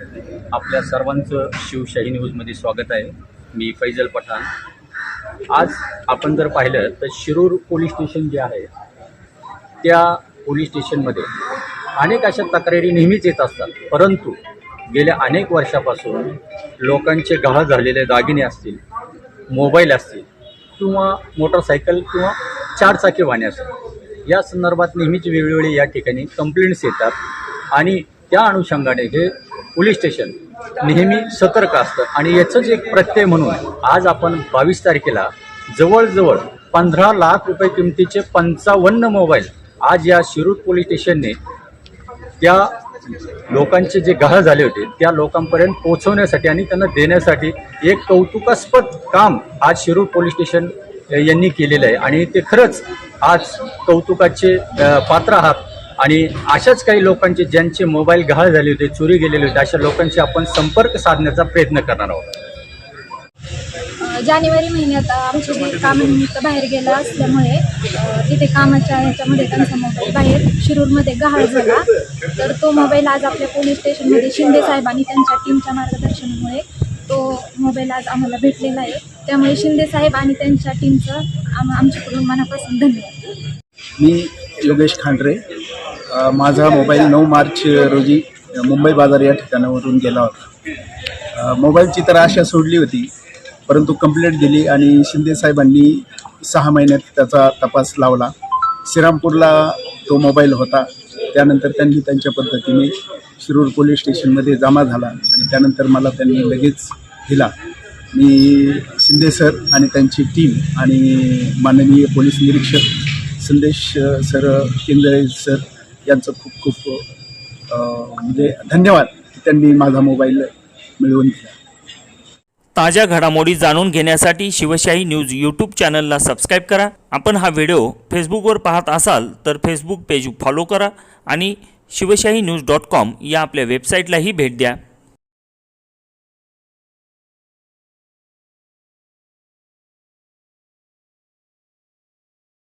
आपल्या सर्वांचं शिवशाही न्यूजमध्ये स्वागत आहे. मी फैजल पठाण. आज आपण जर पाहिलं तर शिरूर पोलीस स्टेशन जे आहे त्या पोलीस स्टेशनमध्ये अनेक अशा तक्रारी नेहमीच येत असतात. परंतु गेल्या अनेक वर्षापासून लोकांचे गहाळ झालेले दागिने असतील मोबाईल असतील किंवा मोटरसायकल किंवा चारचाकी वाहने असतील या संदर्भात नेहमीच वेळोवेळी या ठिकाणी कंप्लेंट्स येतात. आणि त्या अनुषंगाने हे पोलीस स्टेशन. नेहमी सतर्क असतं. आणि याचंच एक प्रत्यय म्हणून आज आपण बावीस तारखेला जवळजवळ पंधरा लाख रुपये किमतीचे पंचावन्न मोबाईल आज या शिरूर पोलीस स्टेशनने त्या लोकांचे जे गहाळ झाले होते त्या लोकांपर्यंत पोहोचवण्यासाठी आणि त्यांना देण्यासाठी एक कौतुकास्पद काम आज शिरूर पोलीस स्टेशन यांनी केलेलं आहे. आणि ते खरंच आज कौतुकाचे पात्र आहात. आणि अशाच काही लोकांचे ज्यांचे मोबाईल गहाळ झाले होते चोरी गेलेले होते अशा लोकांशी आपण संपर्क साधण्याचा प्रयत्न करणार आहोत. जानेवारी महिन्यात आमचे जे कामानिमित्त बाहेर गेला असल्यामुळे अ, तिथे कामाच्या ह्याच्यामध्ये त्यांचा मोबाईल बाहेर शिरूरमध्ये गहाळ झाला. तर तो मोबाईल आज आपल्या पोलीस स्टेशनमध्ये शिंदे साहेबांनी त्यांच्या टीमच्या मार्गदर्शनामुळे तो मोबाईल आज आम्हाला भेटलेला आहे. त्यामुळे शिंदे साहेब आणि त्यांच्या टीमचं आम आमच्याकडून मनापासून धन्यवाद. मी योगेश खांडरे माझा मोबाईल नऊ मार्च रोजी मुंबई बाजार या ठिकाणावरून गेला होता. मोबाईलची तर आशा सोडली होती परंतु कंप्लेंट दिली आणि शिंदे साहेबांनी सहा महिन्यात त्याचा तपास लावला. श्रीरामपूरला तो मोबाईल होता त्यानंतर त्यांनी त्यांच्या पद्धतीने शिरूर पोलीस स्टेशनमध्ये जमा झाला आणि त्यानंतर मला त्यांनी लगेच दिला. मी शिंदे सर आणि त्यांची टीम आणि माननीय पोलीस निरीक्षक संदेश सर केंद्रे सर यांचं खूप खूप म्हणजे धन्यवाद की त्यांनी माझा मोबाईल मिळवून दिला. ताज्या घडामोडी जाणून घेण्यासाठी शिवशाही न्यूज यूट्यूब चॅनलला सबस्क्राईब करा. आपण हा व्हिडिओ फेसबुकवर पाहत असाल तर फेसबुक पेज फॉलो करा आणि शिवशाही न्यूज डॉट कॉम या आपल्या वेबसाईटलाही भेट द्या.